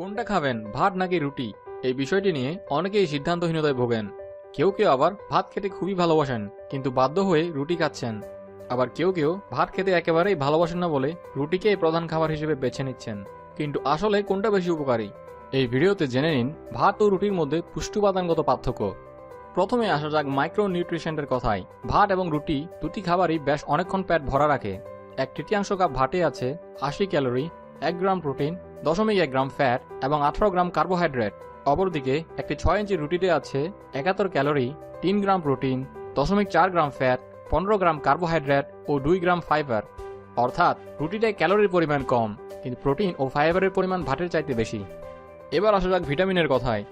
কোনটা খাবেন, ভাত নাকি রুটি? এই বিষয়টি নিয়ে অনেকেই সিদ্ধান্তহীনতায় ভোগেন। কেউ কেউ আবার ভাত খেতে খুবই ভালোবাসেন, কিন্তু বাধ্য হয়ে রুটি খাচ্ছেন। আবার কেউ কেউ ভাত খেতে একেবারেই ভালোবাসেন না বলে রুটিকেই প্রধান খাবার হিসেবে বেছে নিচ্ছেন। কিন্তু আসলে কোনটা বেশি উপকারী? এই ভিডিওতে জেনে নিন, ভাত ও রুটির মধ্যে পুষ্টি উপাদানগত পার্থক্য। প্রথমে আসা যাক মাইক্রো নিউট্রিশনের কথায়। ভাত এবং রুটি দুটি খাবারই বেশ অনেকক্ষণ পেট ভরা রাখে। এক তৃতীয়াংশ কাপ ভাটে আছে আশি ক্যালোরি এক গ্রাম প্রোটিন, দশমিক এক গ্রাম ফ্যাট এবং আঠারো গ্রাম কার্বোহাইড্রেট। অপরদিকে একটি ছয় ইঞ্চি রুটিতে আছে, একাত্তর ক্যালোরি, তিন গ্রাম প্রোটিন, দশমিক চার গ্রাম ফ্যাট, পনেরো গ্রাম কার্বোহাইড্রেট ও দুই গ্রাম ফাইবার। অর্থাৎ রুটিটায় ক্যালোরির পরিমাণ কম, কিন্তু প্রোটিন ও ফাইবারের পরিমাণ ভাতের চাইতে বেশি। এবার আসা যাক ভিটামিনের কথায়।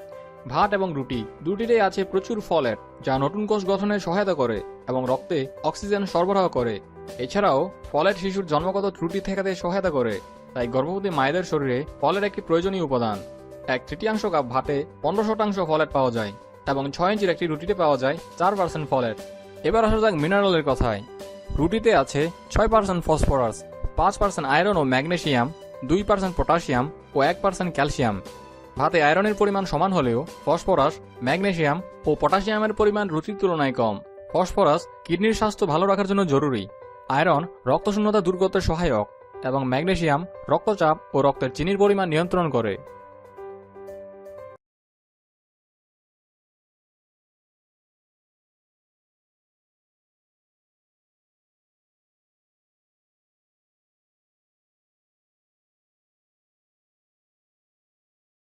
ভাত এবং রুটি দুটিতেই আছে প্রচুর ফলেট যা নতুন কোষ গঠনে সহায়তা করে এবং রক্তে অক্সিজেন সরবরাহ করে। এছাড়াও ফলেট শিশুর জন্মগত ত্রুটি ঠেকাতে সহায়তা করে। তাই গর্ভবতী মায়েদের শরীরে ফলের একটি প্রয়োজনীয় উপাদান। এক তৃতীয়াংশ কাপ ভাতে পনেরো শতাংশ ফলেট পাওয়া যায় এবং ছয় ইঞ্চির একটি রুটিতে পাওয়া যায় চার পার্সেন্ট ফলেট এবার আসা যাক মিনারেলের কথায়। রুটিতে আছে ছয় পার্সেন্ট ফসফরাস, পাঁচ পার্সেন্ট আয়রন ও ম্যাগনেশিয়াম, দুই পার্সেন্ট পটাশিয়াম ও এক পার্সেন্ট ক্যালসিয়াম। ভাতে আয়রনের পরিমাণ সমান হলেও ফসফরাস ম্যাগনেসিয়াম ও পটাশিয়ামের পরিমাণ রুটির তুলনায় কম। ফসফরাস কিডনির স্বাস্থ্য ভালো রাখার জন্য জরুরি। আয়রন রক্তশূন্যতা দূর করতে সহায়ক। এবং ম্যাগনেশিয়াম রক্তচাপ ও রক্তের চিনির পরিমাণ নিয়ন্ত্রণ করে।